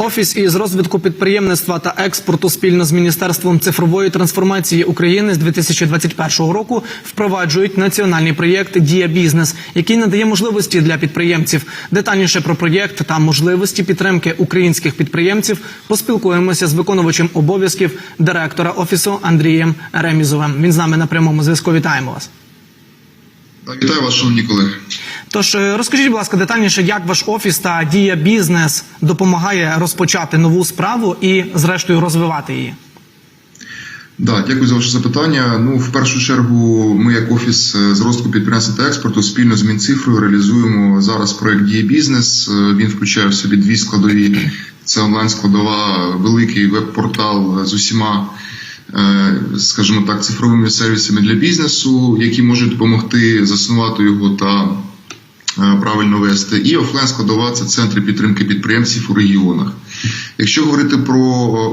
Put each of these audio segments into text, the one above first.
Офіс із розвитку підприємництва та експорту спільно з Міністерством цифрової трансформації України з 2021 року впроваджують національний проєкт Дія бізнес, який надає можливості для підприємців. Детальніше про проєкт та можливості підтримки українських підприємців поспілкуємося з виконувачем обов'язків директора офісу Андрієм Ремізовим. Він з нами на прямому зв'язку. Вітаємо вас. Вітаю вас, шановні колеги. Тож е, розкажіть, будь ласка, детальніше, як ваш офіс та дія бізнес допомагає розпочати нову справу і, зрештою, розвивати її. Да, дякую за ваше запитання. Ну, в першу чергу, ми, як офіс е, з розвитку підприємства та експорту, спільно з Мінцифрою реалізуємо зараз проект Дія бізнес. Е, Він включає в собі дві складові. Це онлайн-складова, великий веб-портал з усіма, скажімо так, цифровими сервісами для бізнесу, які можуть допомогти заснувати його та правильно вести. І офлайн складова це центри підтримки підприємців у регіонах. Якщо говорити про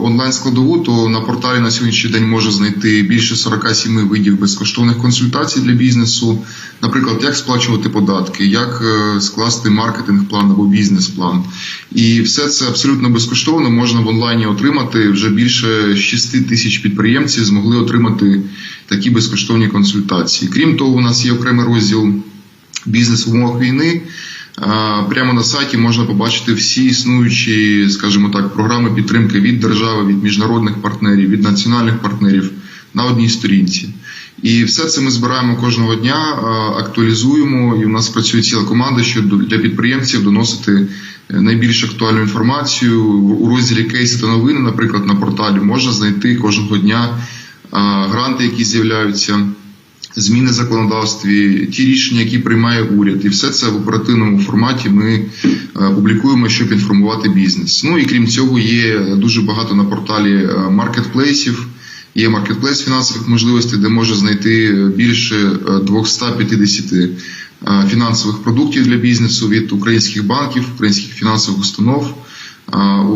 онлайн складову, то на порталі на сьогоднішній день можна знайти більше 47 видів безкоштовних консультацій для бізнесу. Наприклад, як сплачувати податки, як е, скласти маркетинг-план або бізнес-план. І все це абсолютно безкоштовно можна в онлайні отримати. Вже більше 6 тисяч підприємців змогли отримати такі безкоштовні консультації. Крім того, у нас є окремий розділ бізнес в умовах війни. Прямо на сайті можна побачити всі існуючі, скажімо так, програми підтримки від держави, від міжнародних партнерів, від національних партнерів на одній сторінці. І все це ми збираємо кожного дня, актуалізуємо. І в нас працює ціла команда, щоб для підприємців доносити е, найбільш актуальну інформацію у розділі кейси та новини. Наприклад, на порталі можна знайти кожного дня гранти, які з'являються зміни в законодавстві, ті рішення, які приймає уряд, і все це в оперативному форматі ми е, публікуємо, щоб інформувати бізнес. Ну і крім цього, є дуже багато на порталі е, маркетплейсів. Є маркетплейс фінансових можливостей, де можна знайти більше е, 250 е, фінансових продуктів для бізнесу від українських банків, українських фінансових установ.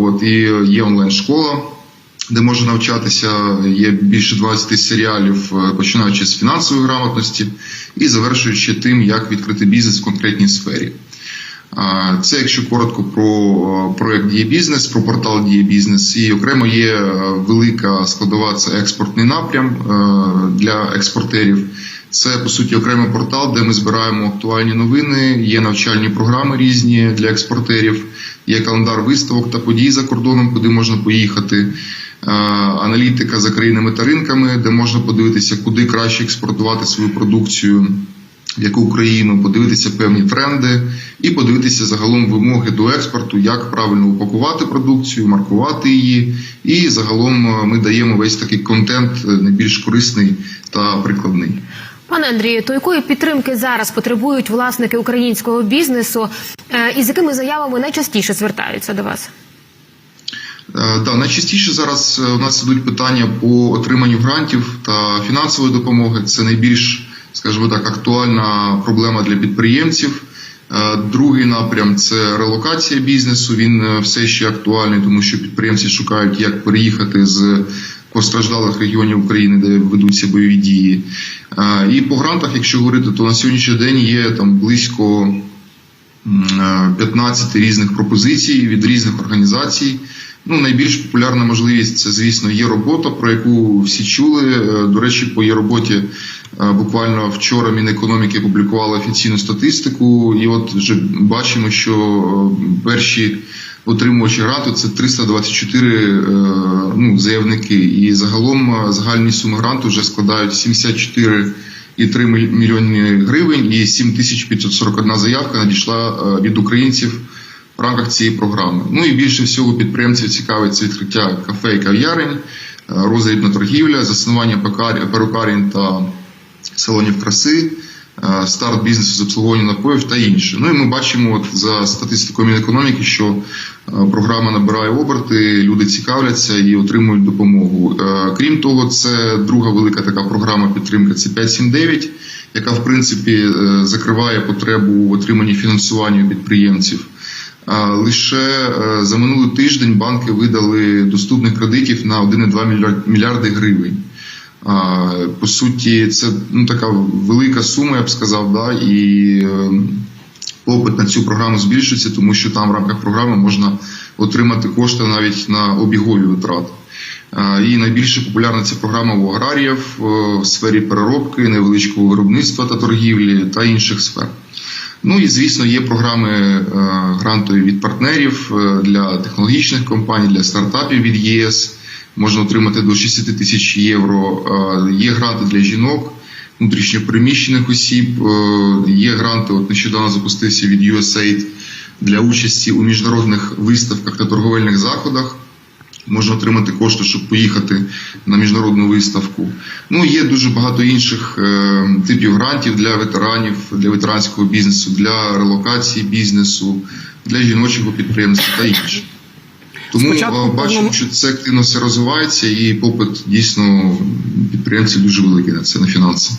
От і є онлайн-школа де можна навчатися. Є більше 20 серіалів, е, починаючи з фінансової грамотності і завершуючи тим, як відкрити бізнес в конкретній сфері. Це якщо коротко про е, проект Діє бізнес, про портал Діє бізнес. І окремо є е, велика складова це експортний напрям для експортерів. Це по суті окремий портал, де ми збираємо актуальні новини. Є навчальні програми різні для експортерів, є календар виставок та подій за кордоном, куди можна поїхати. Е, Аналітика за країнами та ринками, де можна подивитися, куди краще експортувати свою продукцію, в яку країну, подивитися певні тренди і подивитися загалом вимоги до експорту, як правильно упакувати продукцію, маркувати її. І загалом е, ми даємо весь такий контент е, найбільш корисний та прикладний. Пане Андрію, то якої підтримки зараз потребують власники українського бізнесу, і з якими заявами найчастіше звертаються до вас? Е, Да, найчастіше зараз е, у нас ідуть питання по отриманню грантів та фінансової допомоги. Це найбільш, скажімо так, актуальна проблема для підприємців. Е, Другий напрям це релокація бізнесу. Він все ще актуальний, тому що підприємці шукають, як переїхати з постраждалих регіонів України, де ведуться бойові дії. І по грантах, якщо говорити, то на сьогоднішній день є там близько е, 15 різних пропозицій від різних організацій. Ну, найбільш популярна можливість це, звісно, є робота, про яку всі чули. Е, До речі, по є роботі е, буквально вчора Мінекономіки публікувала офіційну статистику, і от вже бачимо, що е, перші отримувачі гранту це 324 е, ну, заявники. І загалом загальні суми гранту вже складають 74 і 3 мільйони гривень, і 7541 заявка надійшла від українців в рамках цієї програми. Ну і більше всього підприємців цікавиться відкриття кафе і кав'ярень, е, торгівля, заснування перукарень та салонів краси, е, старт бізнесу з обслуговування напоїв та інше. Ну і ми бачимо от за статистикою Мінекономіки, що е, програма набирає оберти, люди цікавляться і отримують допомогу. Крім того, це друга велика така програма підтримки. Це 579, яка в принципі закриває потребу в отриманні фінансування підприємців. Лише е, за минулий тиждень банки видали доступних кредитів на 1,2 мільярд- мільярди гривень. По суті, це ну, така велика сума, я б сказав, да, і е, попит на цю програму збільшується, тому що там в рамках програми можна отримати кошти навіть на обігові витрати. І найбільше популярна ця програма у аграріїв е, в сфері переробки, невеличкого виробництва та торгівлі та інших сфер. Ну і звісно, є програми е, грантові від партнерів е, для технологічних компаній, для стартапів від ЄС. Можна отримати до 60 тисяч євро. Е, Є гранти для жінок, внутрішньопереміщених осіб. Є гранти. От нещодавно запустився від USAID для участі у міжнародних виставках та торговельних заходах. Можна отримати кошти, щоб поїхати на міжнародну виставку. Ну є дуже багато інших е, типів грантів для ветеранів, для ветеранського бізнесу, для релокації бізнесу, для жіночого підприємства та інше. Тому Спочатку е, бачимо, повному- що це активно все розвивається, і попит дійсно підприємців дуже великий на це на фінанси.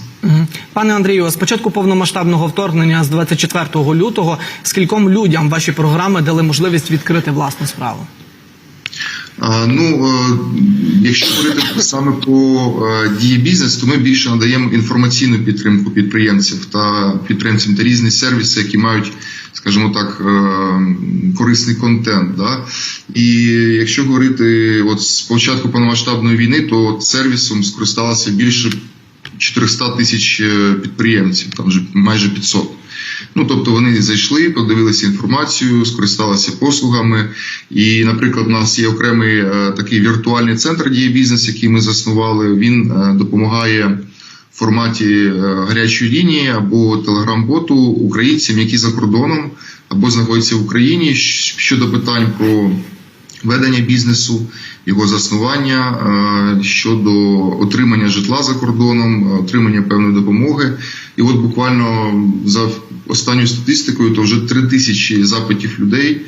Пане Андрію, з початку повномасштабного вторгнення з 24 лютого скільком людям ваші програми дали можливість відкрити власну справу? Ну, е, якщо говорити саме по е, дії бізнес, то ми більше надаємо інформаційну підтримку підприємців та підприємцям та різні сервіси, які мають, скажімо так, е, корисний контент. Да? І якщо говорити от з початку повномасштабної війни, то сервісом скористалося більше 400 тисяч підприємців, там вже майже 500. Ну, тобто вони зайшли, подивилися інформацію, скористалися послугами. І, наприклад, у нас є окремий е, такий віртуальний центр дії бізнес, який ми заснували. Він е, допомагає в форматі е, гарячої лінії або телеграм-боту українцям, які за кордоном або знаходяться в Україні щодо питань про ведення бізнесу, його заснування е, щодо отримання житла за кордоном, е, отримання певної допомоги. І от буквально за останньою статистикою, то вже три тисячі запитів людей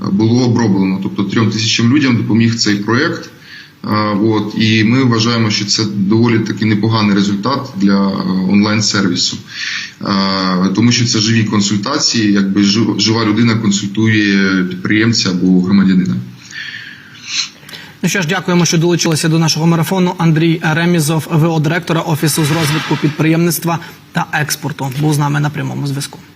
е, було оброблено. Тобто трьом тисячам людям допоміг цей проект. Е, От і ми вважаємо, що це доволі таки непоганий результат для онлайн-сервісу, тому що це живі консультації, якби жива людина консультує підприємця або громадянина. Ну що ж, дякуємо, що долучилися до нашого марафону. Андрій Ремізов, ВО директора офісу з розвитку підприємництва та експорту, був з нами на прямому зв'язку.